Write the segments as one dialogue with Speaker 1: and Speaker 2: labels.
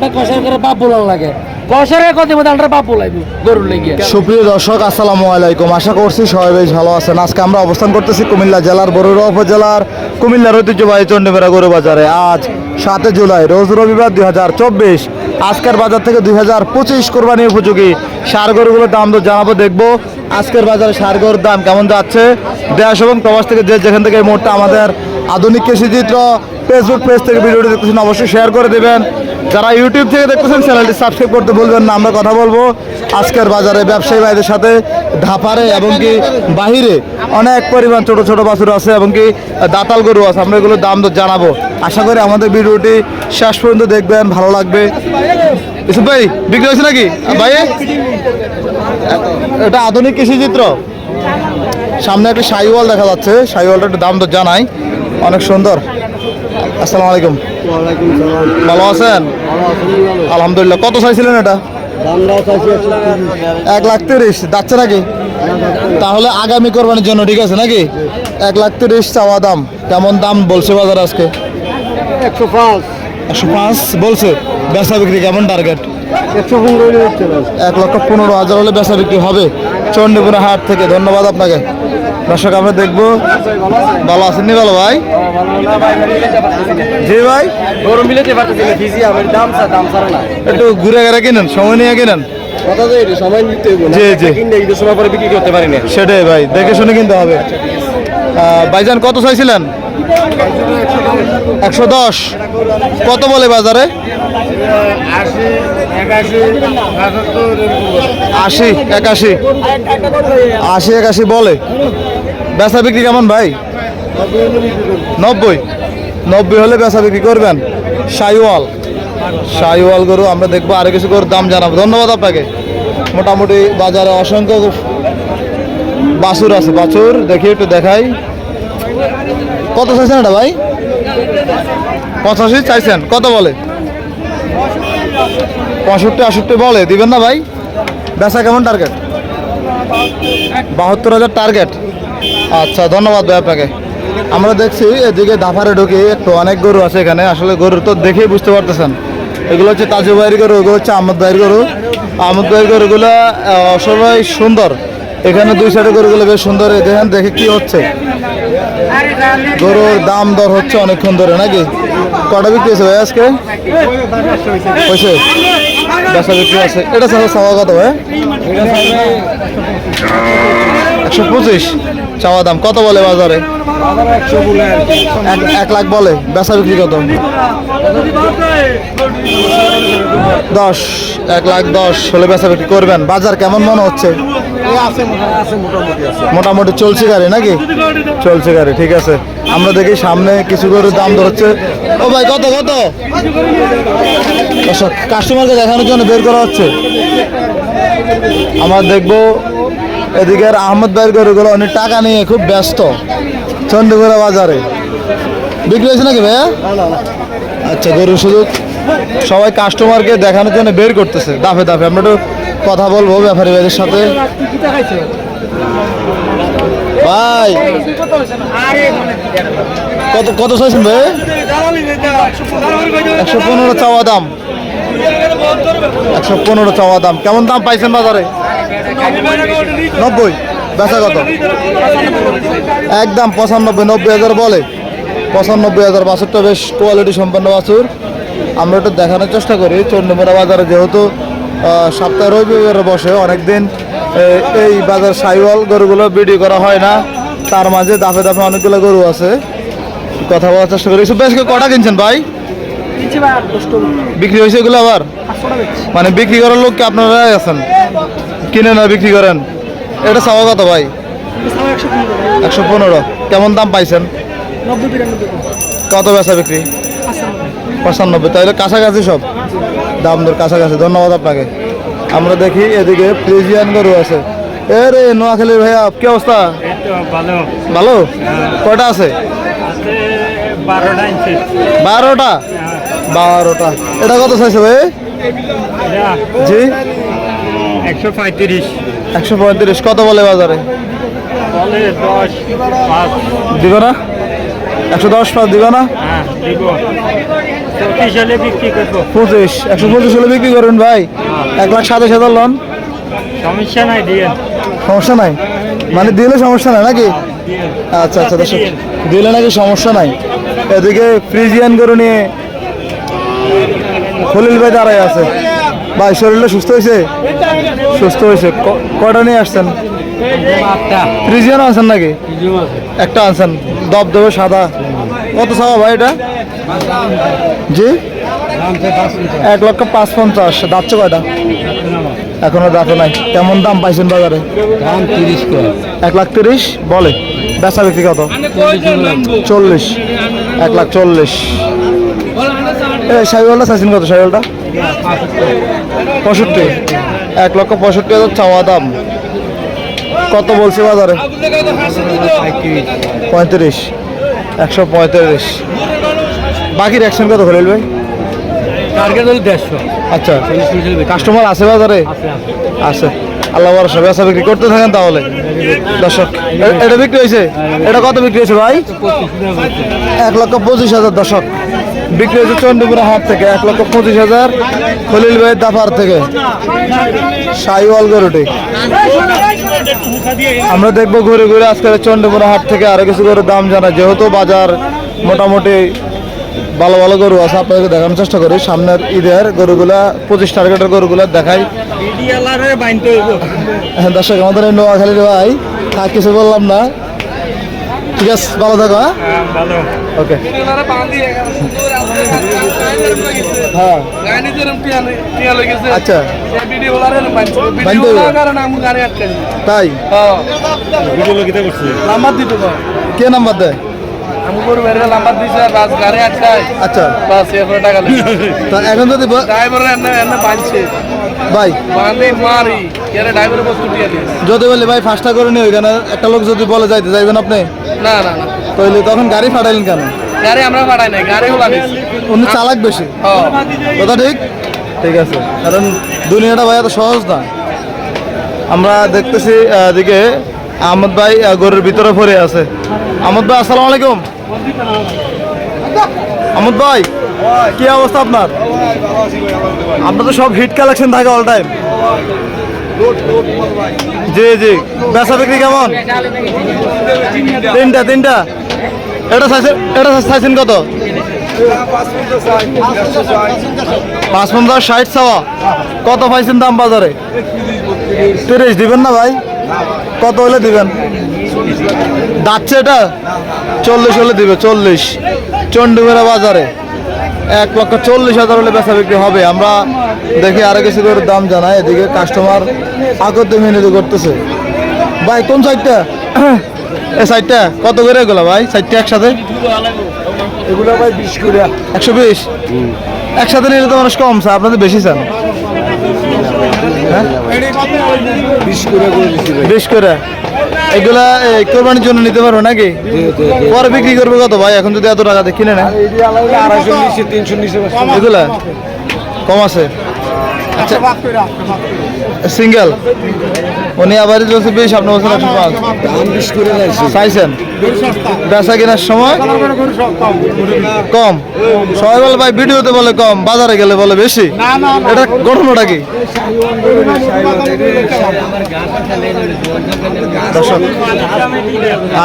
Speaker 1: আমরা কষার করে বাপ বলার লাগে।
Speaker 2: সুপ্রিয় দর্শক, আসসালামু আলাইকুম। আশা করছি সবাই বেশ ভালো আছেন। আজকে আমরা অবস্থান করতেছি কুমিল্লা জেলার বরুড়া উপজেলার কুমিল্লার ঐতিহ্যবাহী চন্ডীমেরা গরু বাজারে। আজ সাতে জুলাই, রোজ রবিবার দুই হাজার চব্বিশ। আজকের বাজার থেকে দুই হাজার পঁচিশ কোরবানি উপযোগী সার গরুগুলোর দাম তো জানাব, দেখব আজকের বাজারে সার গরুর দাম কেমন যাচ্ছে। দেশ এবং প্রবাস থেকে যে যেখান থেকে এই মুহূর্তে আমাদের আধুনিক কৃষি চিত্র ফেসবুক পেজ থেকে ভিডিওটি দেখতেছেন, অবশ্যই শেয়ার করে দেবেন। যারা ইউটিউব থেকে দেখতেছেন, চ্যানেলটি সাবস্ক্রাইব করতে বলবেন না, আমরা কথা বলব আজকের বাজারে ব্যবসায়ী ভাইদের সাথে ধাপারে এবং কি বাহিরে অনেক পরিমাণ ছোট ছোট বাছুর আছে এবং কি দাতাল গরু আছে, আমরা এগুলোর দাম দর জানাব। আশা করি আমাদের ভিডিওটি শেষ পর্যন্ত দেখবেন, ভালো লাগবে। ইসুফ ভাই, বিক্রি হয়েছে নাকি? ভাই এটা আধুনিক কৃষি চিত্র সামনে একটা সাইওয়াল দেখা যাচ্ছে, সাইওয়ালটা একটু দাম দর জানাই। অনেক সুন্দর। আসসালামু আলাইকুম। ভালো আছেন? আলহামদুলিল্লাহ কত চাইছিলেন এটা? এক লাখ তিরিশ যাচ্ছে নাকি? তাহলে আগামী কোরবানির জন্য ঠিক আছে নাকি? এক লাখ তিরিশ চাওয়া দাম কেমন দাম বলছে বাজার আজকে?
Speaker 3: একশো পাঁচ।
Speaker 2: একশো পাঁচ বলছে বেচা বিক্রি কেমন টার্গেট এক লক্ষ পনেরো হাজার হলে বেচা বিক্রি হবে। চণ্ডীপুরা হাট থেকে ধন্যবাদ আপনাকে। দর্শক আমরা দেখব। ভালো আছেন নি ভালো ভাই? জি ভাই।
Speaker 3: গরম মিলেতে পারতেছি না ফিজি আমার দাম স্যার দাম ছাড়া না।
Speaker 2: একটু ঘুরে ঘুরে কিনেন সময় নিয়ে কিনেন।
Speaker 3: কথা তো এটা সময় নিতে হইব না।
Speaker 2: জি, জি।
Speaker 3: কিনলে ঈদের সময় পরে বিক্রি করতে পারি না।
Speaker 2: সেটাই ভাই দেখে শুনে কিনতে হবে। ভাইজান কত চাইছিলেন? একশো দশ। কত বলে বাজারে?
Speaker 3: আশি একাশি।
Speaker 2: আশি একাশি বলে। বেচা বিক্রি কেমন ভাই? নব্বই। নব্বই হলে বেচা বিক্রি করবেন। সাইওয়াল সাইওয়াল গরু আমরা দেখব, আরও কিছু গরুর দাম জানাব। ধন্যবাদ আপনাকে। মোটামুটি বাজারে অসংখ্য বাছুর আছে। বাছুর দেখি, একটু দেখাই। কত চাইছেন এটা ভাই? পঁচাশি চাইছেন। কত বলে? পঁয়ষট্টি আষট্টি বলে। দিবেন না ভাই? বেচা কেমন টার্গেট বাহাত্তর হাজার টার্গেট আচ্ছা ধন্যবাদ ভাই আপনাকে। আমরা দেখছি এদিকে দাফারে ঢুকে একটু অনেক গরু আছে এখানে। আসলে গরু তো দেখেই বুঝতে পারতেছেন। এগুলো হচ্ছে তাজু ভাইয়ের গরু, এগুলো হচ্ছে আহমদ ভাইয়ের গরু। আহমদ ভাইয়ের গরুগুলো সবাই সুন্দর। এখানে দুই সাইডে গরুগুলো বেশ সুন্দর। দেখেন, দেখে কি হচ্ছে। গরুর দাম দর হচ্ছে অনেকক্ষণ ধরে, নাকি? কটা বিক্রি হয়েছে ভাই আজকে? হয়েছে। বেচা বিক্রি আছে। এটা চাওয়া কত ভাই? একশো পঁচিশ। চাওয়া দাম কত বলে বাজারে? এক- লাখ বলে বেচা বিক্রি কত? দশ এক লাখ দশ হলে বেচা বিক্রি করবেন। বাজার কেমন মনে হচ্ছে? মোটামুটি চলছে গাড়ি নাকি? চলছে গাড়ি ঠিক আছে। আমরা দেখি সামনে কিছু করে দাম ধরছে। ও ভাই কত কত? কাস্টমারকে দেখানোর জন্য বের করা হচ্ছে। আমরা দেখব এদিকে আহমদ ভাইয়ের গরুগুলো অনেক টাকা নিয়ে খুব ব্যস্ত চন্ডীগড়া বাজারে। বিক্রি হয়েছে নাকি ভাইয়া? আচ্ছা গরু শুধু সবাই কাস্টমারকে দেখানোর জন্য বের করতেছে। দাফে দাফে, আমরা একটু কথা বলব ব্যাপারী ভাইদের সাথে। ভাই, কত কত চাইছেন ভাই? একশো পনেরো চাওয়া দাম। একশো পনেরো চাওয়া দাম। কেমন দাম পাইছেন বাজারে? নব্বই। বেচা কত? একদম পঁচানব্বই, নব্বই হাজার বলে। পঁচানব্বই হাজার বাছুরটা বেশ কোয়ালিটি সম্পন্ন বাছুর। আমরা একটু দেখানোর চেষ্টা করি। চন্ডীমুড়া বাজারে যেহেতু সপ্তাহে রবিবারে বসে, অনেকদিন এই বাজার সাইওয়াল গরুগুলো বিডি করা হয় না। তার মাঝে দাফে দাফে অনেকগুলো গরু আছে। কথা বলার চেষ্টা করি। বেশ কটা কিনছেন ভাই? বিক্রি হয়েছে এগুলো আবার? মানে বিক্রি করার লোক কি আপনারাই আছেন? কিনে না বিক্রি করেন? এটা চাওয়া কত ভাই? একশো পনেরো। কেমন দাম পাইছেন? কত বেচা বিক্রি? পঁচানব্বই। তাহলে কাছাকাছি সব? দাম দর কাছাকাছি। ধন্যবাদ আপনাকে। আমরা দেখি এদিকে ফ্রিজিয়ান গরু আছে। এ রে নোয়াখালীর ভাইয়া কি অবস্থা?
Speaker 3: ভালো।
Speaker 2: ভালো? কয়টা আছে?
Speaker 3: বারোটা?
Speaker 2: বারোটা। এটা কত চাইছে ভাই? জি?
Speaker 3: একশো পঁয়ত্রিশ।
Speaker 2: একশো পঁয়ত্রিশ কত বলে বাজারে?
Speaker 3: পাঁচ।
Speaker 2: না? একশো দশ পাঁচ দিবে না?
Speaker 3: হ্যাঁ পঁচিশ
Speaker 2: একশো পঁচিশ হলে বিক্রি করবেন ভাই। এক লাখ সাতাশ হাজার লন
Speaker 3: সমস্যা নাই দিয়ে।
Speaker 2: সমস্যা নাই? মানে দিলে সমস্যা নাই নাকি? আচ্ছা আচ্ছা দর্শক দিলে নাকি সমস্যা নাই? এদিকে ফ্রিজিয়ান গরু নিয়ে খলিল ভাই দাঁড়াই আছে। ভাই, শরীরটা সুস্থ হয়েছে? সুস্থ হয়েছে। ক- কয়টা নিয়ে আসছেন? ফ্রিজিয়ান আনছেন নাকি? একটা আনছেন। দব দেবে সাদা। কত সাবা ভাই এটা? জি? এক লক্ষ পাঁচ পঞ্চাশ দাচ্ছে কয়টা? এখনও দাঁতো নাই। কেমন দাম পাইছেন বাজারে? এক লাখ তিরিশ? বলে। বেচা বিক্রি কত? চল্লিশ। এক লাখ চল্লিশ। এই সাইওয়ালটা চাইছেন কত? সাইওয়ালটা? পঁয়ষট্টি। এক লক্ষ পঁয়ষট্টি হাজার চাওয়া দাম। কত বলছে বাজারে? পঁয়ত্রিশ। একশো পঁয়ত্রিশ। বাকির অ্যাকশন কত খলিল ভাই?
Speaker 1: টার্গেট হলো দেড়শো।
Speaker 2: আচ্ছা। কাস্টমার আছে বাজারে? আছে আল্লাহ ভরসা বেচা বিক্রি করতে থাকেন তাহলে। দর্শক এটা বিক্রি হয়েছে? এটা কত বিক্রি হয়েছে ভাই? এক লক্ষ পঁচিশ হাজার দর্শক। বিক্রি হয়েছে চন্ডীপুরা হাট থেকে এক লক্ষ পঁচিশ হাজার খলিল ভাইয়ের দাফার থেকে। সাইওয়াল গরুটি। আমরা দেখব ঘুরে ঘুরে আজকের চন্ডীপুরা হাট থেকে আরও কিছু গরুর দাম জানা যেহেতু বাজার মোটামুটি ভালো ভালো গরু আছে আপনাদেরকে দেখানোর চেষ্টা করি। সামনের ঈদের গরুগুলা পঁচিশ টার্গেটের গরুগুলা দেখাই। হ্যাঁ, দর্শক আমাদের নোয়াখালীর ভাই থাক কিছু বললাম না। ঠিক আছে ভালো থাকো হ্যাঁ
Speaker 3: ভালো।
Speaker 2: হ্যাঁ আচ্ছা। তাই
Speaker 1: নাম্বার দিতে তো
Speaker 2: কে নাম্বার দেয় আচ্ছা
Speaker 1: বাস টাকা লাগে
Speaker 2: এখন যদি ভাই যদি বলে ভাই ফার্স্টটা করে নিয়ে ওইখানে একটা লোক যদি বলে যাইতে যাইবেন আপনি
Speaker 1: না না না
Speaker 2: তাহলে তখন গাড়ি ফাটাইলেন কেন?
Speaker 1: গাড়ি আমরা পাঠাই নাই গাড়ি হলো
Speaker 2: উনি চালাক বেশি। কথা ঠিক? ঠিক আছে। কারণ দুনিয়াটা ভাই এত সহজ না। আমরা দেখতেছি এদিকে আহমদ ভাই গরুর ভিতরে পড়ে আছে। আহমদ ভাই আসসালামু আলাইকুম। আহমদ ভাই কি অবস্থা আপনার? আপনার তো সব হিট কালেকশন থাকে অল টাইম জি জি। বেচা বিক্রি কেমন? তিনটা তিনটা। এটা চাইছেন এটা চাইছেন কত? পাঁচ পঞ্চাশ ষাট চাওয়া। কত পাইছেন দাম বাজারে? তিরিশ দিবেন না ভাই? কত হলে দিবেন? যাচ্ছে এটা? চল্লিশ হলে দিবে, চল্লিশ। চন্ডিমেরা বাজারে। এক লক্ষ চল্লিশ হাজার হলে বেচা বিক্রি হবে। আমরা দেখি আরও কিছু করে দাম জানাই। এদিকে কাস্টমার আগত মিনিট করতেছে। ভাই, কোন সাইডটা এই সাইডটা কত করে এগুলো ভাই? সাইডটা একসাথে?
Speaker 1: এগুলো ভাই বিশ করে।
Speaker 2: একশো বিশ? একসাথে নিলে তো মানুষ কম স্যার। আপনাদের বেশি চান হ্যাঁ?
Speaker 1: বিশ করে
Speaker 2: এগুলা এ, কোরবানির জন্য নিতে পারব নাকি? পরে বিক্রি করবে কত ভাই? এখন যদি এত টাকা দিয়ে কিনে
Speaker 1: নিচে
Speaker 2: এগুলা? কম আছে? আচ্ছা। সিঙ্গেল? উনি আবার বলছে বেশ আপনার একশো পাঁচ। চাইছেন? বেচা কেনার সময়? কম। সবাই বলে, ভাই, ভিডিওতে বলে কম, বাজারে গেলে বলে বেশি। এটা ঘটনাটা কি?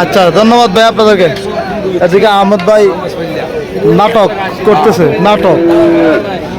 Speaker 2: আচ্ছা ধন্যবাদ ভাই আপনাদেরকে। এদিকে আহমদ ভাই নাটক করতেছে, নাটক।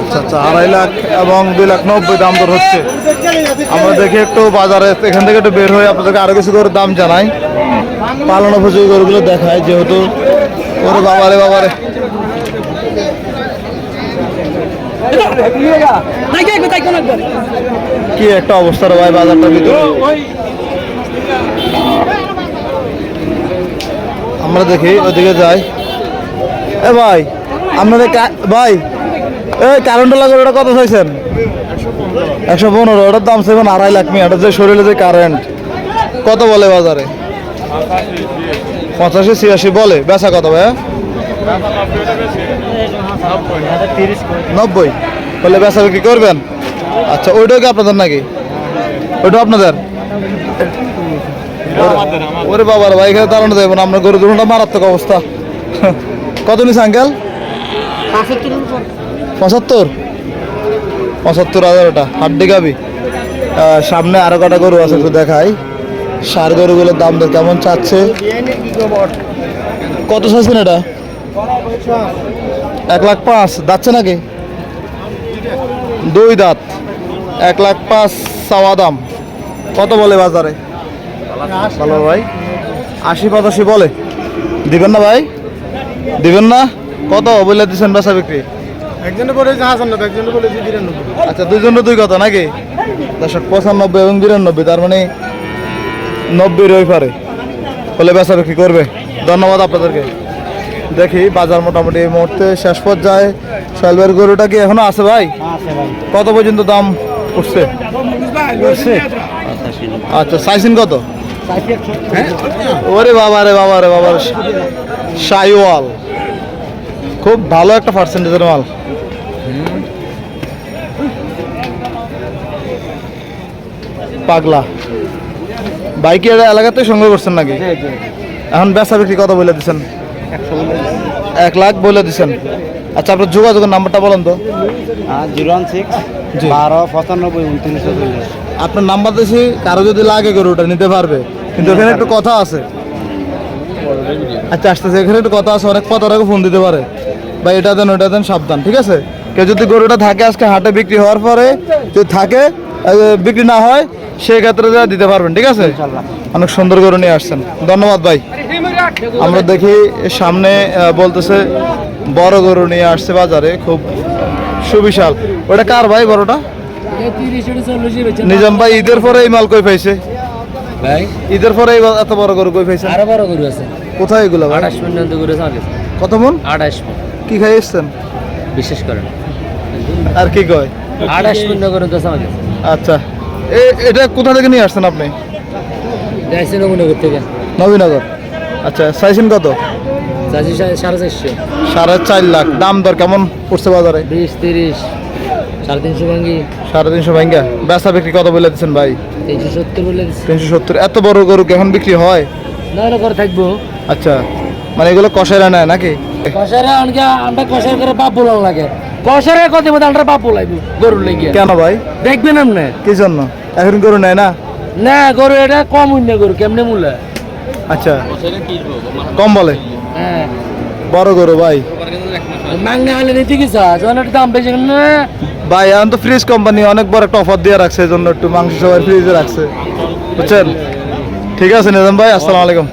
Speaker 2: আচ্ছা আচ্ছা আড়াই লাখ এবং দুই লাখ নব্বই দাম দর হচ্ছে। আমরা দেখি একটু বাজারে, এখান থেকে একটু বের হয়ে আপনাদেরকে আরও কিছু করে দাম জানাই। পালন উপযোগী গরুগুলো দেখায় যেহেতু ওরে বাবারে বাবারে কি একটা অবস্থা রে ভাই বাজারটার ভিতরে। আমরা দেখি, ওদিকে যাই। এ ভাই, আপনাদের ভাই এই কারেন্ট লাগবে ওটা কত চাইছেন? একশো পনেরো ওটার দাম সেভেন আড়াই লাখ মি এটা যে শরীরে যে কারেন্ট কত বলে বাজারে? পঁচাশি, ছিয়াশি বলে, বেচা কত ভাই নব্বই, বলে বেচা বিক্রি করবেন? আচ্ছা ওইটাও কি আপনাদের নাকি? ওইটাও আপনাদের? ওরে বাবার ভাই, এখানে দাঁড়ানো যাবে না আপনার গরু দুটা মারাত্মক অবস্থা। কত নিস আঙ্কেল পঁচাত্তর? পঁচাত্তর হাজার ওটা হাড্ডি গাবি? সামনে আরও কটা গরু আছে একটু দেখাই। সার গরুগুলোর দাম দর কেমন চাচ্ছে? কত চাইছেন এটা? এক লাখ পাঁচ। যাচ্ছে নাকি? দুই দাঁত। এক লাখ পাঁচ চাওয়া দাম। কত বলে বাজারে? ভালো ভাই। আশি পঁচাশি বলে। দিবেন না ভাই? দিবেন না? কত? বলে দিচ্ছেন বেচা বিক্রি?
Speaker 4: একজনে বলেছে হাসান একজনে বলেছে বিরানব্বই
Speaker 2: আচ্ছা দুজনের দুই কথা নাকি দর্শক পঁচানব্বই এবং বিরানব্বই তার মানে নব্বই রই পারে হলে বেচা বিক্রি করবে ধন্যবাদ আপনাদেরকে দেখি বাজার মোটামুটি এই মুহূর্তে শেষ পর্যায়ে শৈলবের গরুটা কি এখনও আছে ভাই কত পর্যন্ত দাম উঠছে আচ্ছা সাইসিন কত ওরে বাবা রে বাবা রে বাবা সাইওয়াল খুব ভালো একটা পার্সেন্টেজের মাল। পাগলা। বাইকে এলাকাতে সংগ্রহ করছেন নাকি? এখন বেচা বিক্রি কত বলে দিচ্ছেন এক লাখ বলে দিচ্ছেন আচ্ছা আপনার যোগাযোগের নাম্বারটা বলেন তো।
Speaker 4: জিরো ওয়ান সিক্স বারো পঁচানব্বই উনত্রিশ চল্লিশ।
Speaker 2: আপনার নাম্বার দিয়েছি কারও যদি লাগে গরু ওটা নিতে পারবে। কিন্তু এখানে একটু কথা আছে। আচ্ছা আসতেছে এখানে একটু কথা আছে অনেক কথা ফোন দিতে পারে। বা এটা দেন ওটা দেন সাবধান ঠিক আছে? কেউ যদি গরুটা থাকে আজকে হাটে বিক্রি হওয়ার পরে যদি থাকে বিক্রি না হয় সেই ক্ষেত্রে যা দিতে পারবেন ঠিক আছে? অনেক সুন্দর গরু নিয়ে আসছেন। ধন্যবাদ ভাই। আমরা দেখি সামনে বলতেছে বড় গরু নিয়ে আসছে বাজারে খুব সুবিশাল। ওটা কার ভাই বড়টা নিজাম ভাই ঈদের পরে এই মাল কই পাইছে?
Speaker 1: ভাই?
Speaker 2: ঈদের পরে এই এত বড় গরু কই পাইছে?
Speaker 1: আরও বড় গরু আছে।
Speaker 2: কোথায় এগুলো। কত মন?
Speaker 1: আঠাশ মণ।
Speaker 2: কি খাই এসছেন
Speaker 1: বিশেষ করে।
Speaker 2: আর কি কয়?
Speaker 1: গরু তো আছে আমার কাছে।
Speaker 2: আচ্ছা। এ এটা কোথা থেকে নিয়ে আসছেন আপনি?
Speaker 1: যাইছি নবীনগর থেকে।
Speaker 2: নবীনগর। আচ্ছা চাইছেন কত?
Speaker 1: চাষি সাড়ে চারশো।
Speaker 2: সাড়ে চার লাখ। দাম দর কেমন পড়ছে বাজারে?
Speaker 1: বিশ তিরিশ সাড়ে তিনশো ভাঙ্গি।
Speaker 2: সাড়ে তিনশো ভাঙ্গা। বেচা বিক্রি কত বলে দিচ্ছেন ভাই?
Speaker 1: তিনশো সত্তর বলে
Speaker 2: তিনশো সত্তর। এত বড় গরু কি এখন বিক্রি হয়?
Speaker 1: না করে থাকব।
Speaker 2: আচ্ছা। মানে এগুলো কষাইরা নেয় নাকি?
Speaker 1: কষারে অনেকে আমরা কষার করে বাপ বলার লাগে। কষারে কত মধ্যে আমরা বাপ বলাইবো গরুর লেগে
Speaker 2: কেন ভাই?
Speaker 1: দেখবেন আপনি
Speaker 2: কি জন্য? এখন গরু নেয় না?
Speaker 1: না গরু এটা কম মূল্য গরু কেমনে মূল্য
Speaker 2: আচ্ছা। কম বলে।
Speaker 1: হ্যাঁ।
Speaker 2: বড় গরু ভাই।
Speaker 1: মাংনা হলে নিতে কি চা যখন দাম বেশি না?
Speaker 2: ভাই এখন তো ফ্রিজ কোম্পানি অনেক বড় একটা অফার দিয়ে রাখছে এই জন্য একটু মাংস সবাই ফ্রিজে রাখছে। বুঝছেন? ঠিক আছে নিজাম ভাই আসসালামু আলাইকুম।